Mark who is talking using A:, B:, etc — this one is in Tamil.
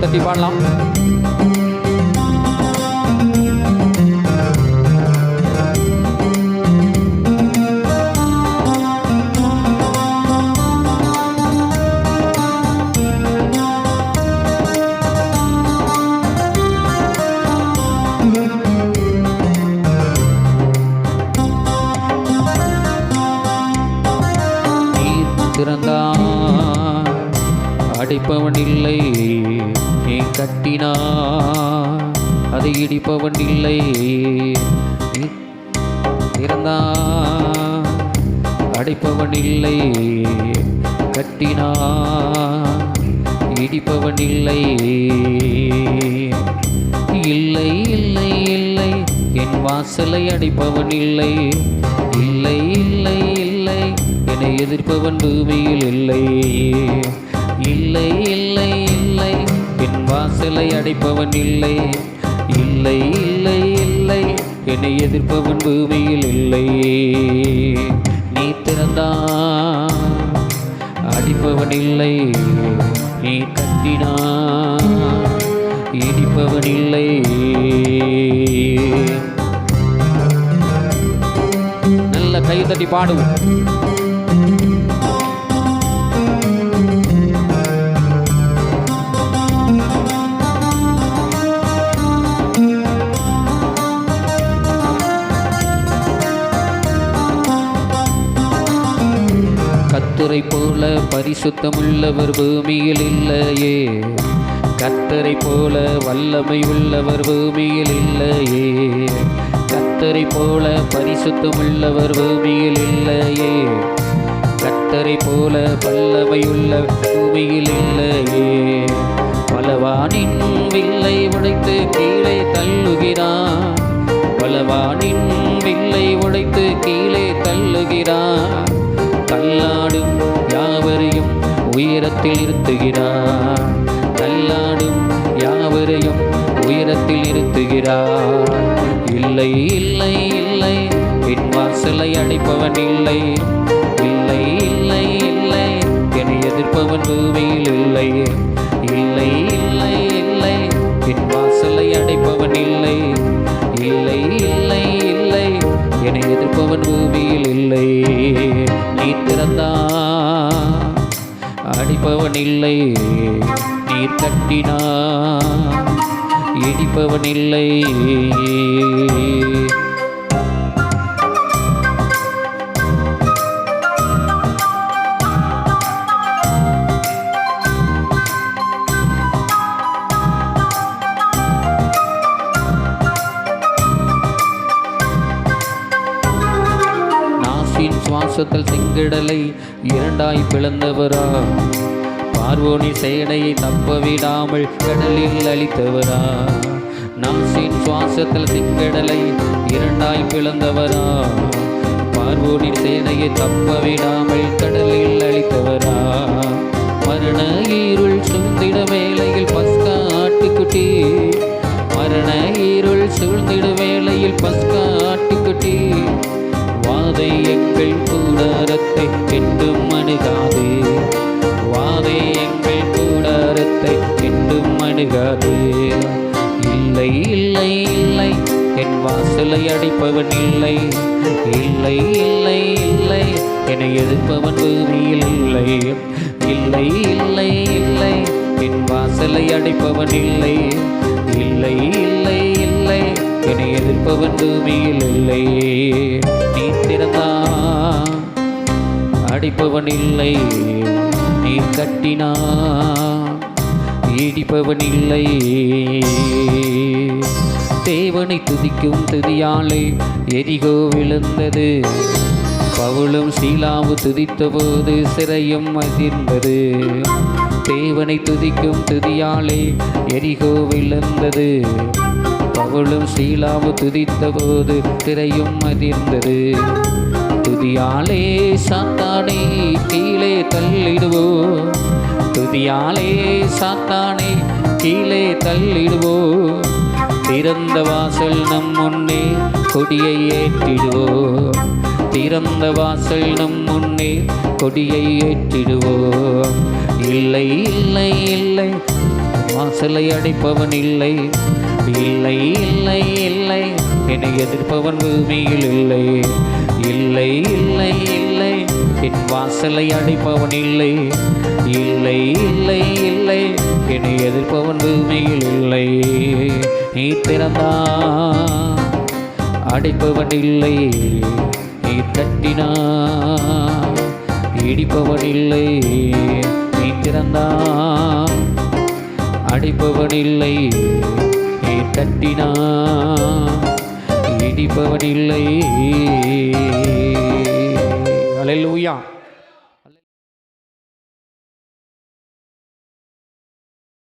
A: கையை தட்டி பாடலாம் இடிப்பவன் இல்லை நீ கட்டினா அதை இடிப்பவன் இல்லை திறந்தா அடைப்பவன் இல்லை கட்டினா இடிப்பவன் இல்லை இல்லை இல்லை இல்லை என் வாசலை அடைப்பவன் இல்லை இல்லை இல்லை இல்லை என்னை எதிர்ப்பவன் பூமியில் இல்லை. இல்லை இல்லை இல்லை. என் வாசலை அடைப்பவன் இல்லை. இல்லை இல்லை இல்லை. என்னை எதிர்ப்பவன் பூமியில் இல்லை. நீ திறந்தான் அடிப்பவன் இல்லை. நீ கத்தினான் இடிப்பவன் இல்லை. நல்ல கை தட்டி பாடுவோம் கத்துரை போல பரிசுத்தமுள்ளவர் பூமியில் இல்லையே. கத்தரை போல வல்லமை உள்ளவர் பூமியில் இல்லையே. கத்தரை போல பரிசுத்தமுள்ளவர் பூமியில் இல்லையே. கத்தரை போல வல்லமை உள்ள பூமியில் இல்லையே. உயரத்தில் இருத்துகிறார் நல்லாடும் யாவரையும் உயரத்தில் இருத்துகிறார் இல்லை இல்லை இல்லை என் வாசலை அடைப்பவன் இல்லை. இல்லை இல்லை இல்லை என்னை எதிர்ப்பவன் பூமியில் இல்லை. இல்லை இல்லை இல்லை என் வாசலை அடைப்பவன் இல்லை. இல்லை இல்லை இல்லை என்னை எதிர்ப்பவன் பூமியில் இல்லை. நீ திறந்தால் அடிப்பவன் இல்லை நீர் கட்டினான் இடிப்பவன் இல்லை நாசின் சுவாசத்தில் செங்கடலை இரண்டாய் பிளந்தவரா? பார்வோனி சேனையை தப்ப விடாமல் கடலில் அளித்தவரா நாசின் சுவாசத்தில் செங்கடலை இரண்டாய் பிளந்தவரா? பார்வோனி சேனையை தப்ப விடாமல் கடலில் அளித்தவரா மரண ஈருள் சுந்திட வேளையில் பஸ்கா ஆட்டுக்குட்டி மரண ஈருள் சூழ்ந்திட வேளையில் பஸ்கா ஆட்டுக்குட்டி வாதை எங்கள் கூடாரத்தை என்றும் அணுகாது. வாதை எங்கள் கூடாரத்தை என்றும் அணுகாது. இல்லை இல்லை இல்லை என் வாசலை அடைப்பவன் இல்லை. இல்லை இல்லை இல்லை என்னை எதிர்ப்பவன் பூமியில் இல்லை. இல்லை இல்லை இல்லை என் வாசலை அடைப்பவன் இல்லை இல்லை. இல்லை என்னை பூமியில் இல்லை நீ திறந்தா அடிப்பவன் இல்லை நீ கட்டினா ஈடிப்பவன் இல்லை தேவனை துதிக்கும் துதியாலே எரிகோ விழுந்தது. பவுளும் சீலாவு துதித்தபோது சிறையும் அதிர்ந்தது தேவனை துதிக்கும் துதியாலே எரிகோ விழுந்தது. அவளும் சீலாவு துதித்தபோது திரையும் அதிர்ந்தது. துதியாலே சாத்தானே கீழே தள்ளிடுவோ. துதியாலே சாத்தானே கீழே தள்ளிடுவோ. திறந்த வாசல் நம் முன்னே கொடியை ஏற்றிடுவோ. திறந்த வாசல் நம் முன்னே கொடியை ஏற்றிடுவோ. இல்லை இல்லை இல்லை வாசலை அடைப்பவன் இல்லை. இல்லை இல்லை இல்லை. என்னை எதிர்ப்பவன் பூமியில் இல்லை. இல்லை இல்லை இல்லை. என் வாசலை அடைப்பவன் இல்லை. இல்லை இல்லை இல்லை. என்னை எதிர்ப்பவன் பூமியில் இல்லை. நீ திறந்தா அடைப்பவன் இல்லை. நீ தட்டினா இடிப்பவன் இல்லை. நீ திறந்தான் அடைப்பவன் இல்லை தட்டினா இடிப்பவன் இல்லை